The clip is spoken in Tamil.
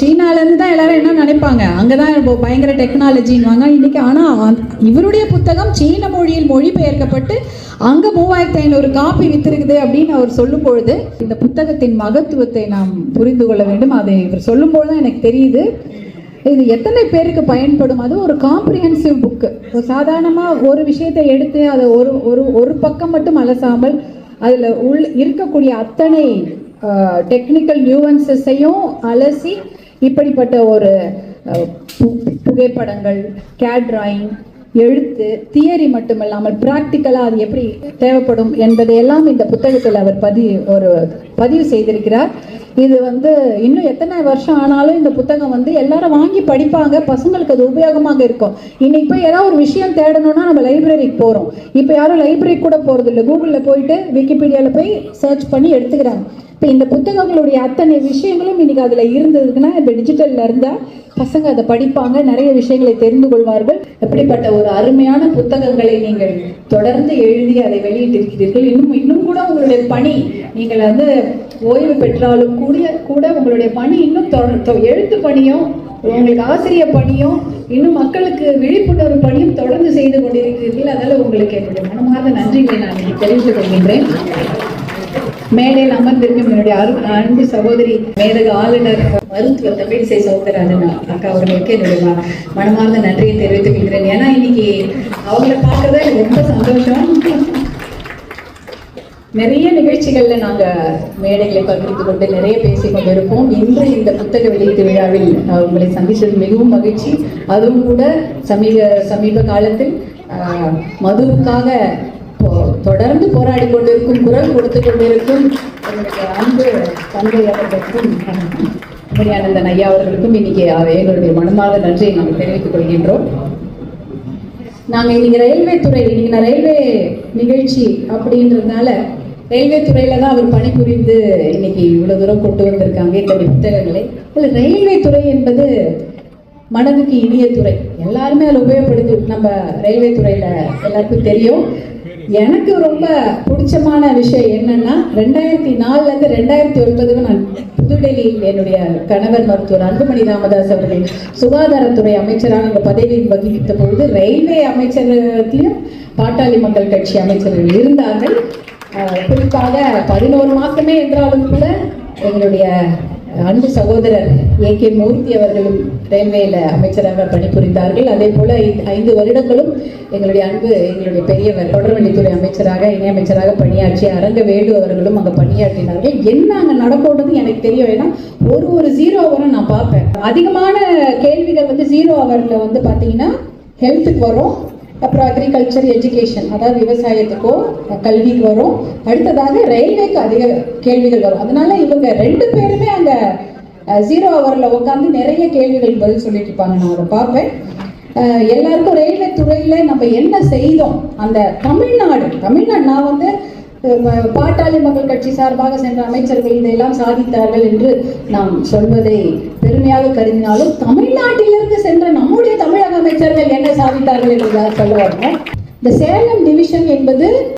சீனாலேருந்து தான் எல்லாரும் என்ன நினைப்பாங்க? அங்கே தான் இப்போ பயங்கர டெக்னாலஜின்வாங்க இன்னைக்கு ஆனால் இவருடைய புத்தகம் சீன மொழியில் மொழிபெயர்க்கப்பட்டு அங்கே மூவாயிரத்தி ஐநூறு காப்பி வித்திருக்குது அப்படின்னு அவர் சொல்லும் பொழுது இந்த புத்தகத்தின் மகத்துவத்தை நாம் புரிந்து கொள்ள வேண்டும். அதை இவர் சொல்லும் பொழுது தான் எனக்கு தெரியுது. இது எத்தனை பேருக்கு பயன்படும்? அது ஒரு காம்ப்ரிஹென்சிவ் புக்கு சாதாரணமாக ஒரு விஷயத்தை எடுத்து அதை ஒரு ஒரு ஒரு பக்கம் மட்டும் அலசாமல் அதில் உள் இருக்கக்கூடிய அத்தனை டெக்னிக்கல் நியூவன்சஸையும் அலசி இப்படிப்பட்ட ஒரு புகைப்படங்கள் கேட் டிராயிங் எழுத்து தியரி மட்டுமல்லாமல் ப்ராக்டிக்கலாக அது எப்படி தேவைப்படும் என்பதையெல்லாம் இந்த புத்தகத்தில் அவர் பதிவு ஒரு பதிவு செய்திருக்கிறார். இது வந்து இன்னும் எத்தனை வருஷம் ஆனாலும் இந்த புத்தகம் வந்து எல்லாரும் வாங்கி படிப்பாங்க பசங்களுக்கு அது உபயோகமாக இருக்கும். இன்னைக்கு போய் ஏதாவது ஒரு விஷயம் தேடணும்னா நம்ம லைப்ரரிக்கு போகிறோம் இப்போ யாரும் லைப்ரரி கூட போகிறது இல்லை. கூகுளில் போயிட்டு விக்கிபீடியாவில் போய் சர்ச் பண்ணி எடுத்துக்கிறாங்க. இப்போ இந்த புத்தகங்களுடைய அத்தனை விஷயங்களும் இன்னைக்கு அதில் இருந்ததுன்னா இப்போ டிஜிட்டலில் இருந்தால் பசங்க அதை படிப்பாங்க நிறைய விஷயங்களை தெரிந்து கொள்வார்கள். எப்படிப்பட்ட ஒரு அருமையான புத்தகங்களை நீங்கள் தொடர்ந்து எழுதி அதை வெளியிட்டிருக்கிறீர்கள். இன்னும் இன்னும் கூட உங்களுடைய பணி நீங்கள் வந்து ஓய்வு பெற்றாலும் கூடிய கூட உங்களுடைய பணி இன்னும் தொடர் தொ- எழுத்து பணியும் உங்களுக்கு ஆசிரியர் பணியும் இன்னும் மக்களுக்கு விழிப்புணர்வு பணியும் தொடர்ந்து செய்து கொண்டிருக்கிறீர்கள். அதனால உங்களுக்கு என்னுடைய மனமார்ந்த நன்றிகளை நான் தெரிவித்துக் கொள்கின்றேன். மேடையில் அமர்ந்திருக்கும் என்னுடைய அரு- அன்பு சகோதரி மேதக ஆளுநர் மருத்துவர் தமிழிசை சௌந்தரராஜன் அக்கா அவர்களுக்கு என்னுடைய மனமார்ந்த நன்றியை தெரிவித்துக் கொள்கிறேன் ஏன்னா இன்னைக்கு அவங்கள பார்க்கறதா எனக்கு ரொம்ப சந்தோஷம். நிறைய நிகழ்ச்சிகள்ல நாங்கள் மேடைகளை பகிர்ந்து கொண்டு நிறைய பேசிக் கொண்டிருப்போம். இன்று இந்த புத்தக வெளியீட்டு விழாவில் உங்களை சந்தித்தது மிகவும் மகிழ்ச்சி. அதுவும் கூட சமீப சமீப காலத்தில் மதுவுக்காக தொடர்ந்து போராடி கொண்டிருக்கும் குரல் கொடுத்து கொண்டிருக்கும் என்னுடைய அன்பு தந்தை அவர்களுக்கும் முனியானந்தன் ஐயா அவர்களுக்கும் இன்னைக்கு எங்களுடைய மனமாத நன்றியை நாங்கள் தெரிவித்துக் கொள்கின்றோம். நாங்க இன்னைக்கு ரயில்வே துறை இன்னைக்கு நான் ரயில்வே நிகழ்ச்சி அப்படின்றதுனால ரயில்வே துறையில தான் அவர் பணிபுரிந்து இன்னைக்கு இவ்வளவு தூரம் கொண்டு வந்திருக்காங்க இத்தனை புத்தகங்களை. அதில் ரயில்வே துறை என்பது மனதுக்கு இனிய துறை. எல்லாருமே அதில் உபயோகப்படுத்தி நம்ம ரயில்வே துறையில எல்லாருக்கும் தெரியும். எனக்கு ரொம்ப பிடிச்சமான விஷயம் என்னன்னா ரெண்டாயிரத்தி நாலுல இருந்து ரெண்டாயிரத்தி ஒன்பதுக்கு நான் புதுடெல்லியில் என்னுடைய கணவர் மருத்துவர் அன்புமணி ராமதாஸ் அவர்கள் சுகாதாரத்துறை அமைச்சராக இந்த பதவியை வகித்த பொழுது ரயில்வே அமைச்சரகத்திலும் பாட்டாளி மக்கள் கட்சி அமைச்சர்கள் இருந்தார்கள். குறிப்பாக பதினோரு மாசமே என்றாலும் கூட எங்களுடைய அன்பு சகோதரர் ஏ கே மூர்த்தி அவர்களும் ரயில்வேல அமைச்சராக பணிபுரிந்தார்கள். அதே போல ஐந்து வருடங்களும் எங்களுடைய அன்பு எங்களுடைய பெரியவர் தொடர்வண்டித்துறை அமைச்சராக இணையமைச்சராக பணியாற்றிய அரங்கவேலு அவர்களும் அங்கே பணியாற்றினார்கள். என்ன அங்கே நடக்கணும்னு எனக்கு தெரியும் ஏன்னா ஒரு ஒரு ஜீரோ அவரும் நான் பார்ப்பேன். அதிகமான கேள்விகள் வந்து ஜீரோ அவரில் வந்து பார்த்தீங்கன்னா ஹெல்த்துக்கு வரும். அப்புறம் அக்ரிகல்ச்சர் எஜுகேஷன் அதாவது விவசாயத்துக்கோ கல்விக்கு வரும். அடுத்ததாக ரயில்வேக்கு அதிக கேள்விகள் வரும். அதனால இவங்க ரெண்டு பேருமே அங்க ஜீரோ ஹவரில் உட்காந்து நிறைய கேள்விகள் பதில் சொல்லிட்டு இருப்பாங்க. நான் அதை பார்ப்பேன். எல்லாருக்கும் ரயில்வே துறையில நம்ம என்ன செய்தோம்? அந்த தமிழ்நாடு. தமிழ்நாடு நான் வந்து பாட்டாளி மக்கள் கட்சி சார்பாக சென்ற அமைச்சர்கள் இதையெல்லாம் சாதித்தார்கள் என்று நாம் சொல்வதை பெருமையாக கருதினாலும் தமிழ்நாட்டிலிருந்து சென்ற அமைச்சர்கள் என்ன சாதித்தார்கள் என்று சொல்ல வரணும் இந்த சேலம் டிவிஷன் என்பது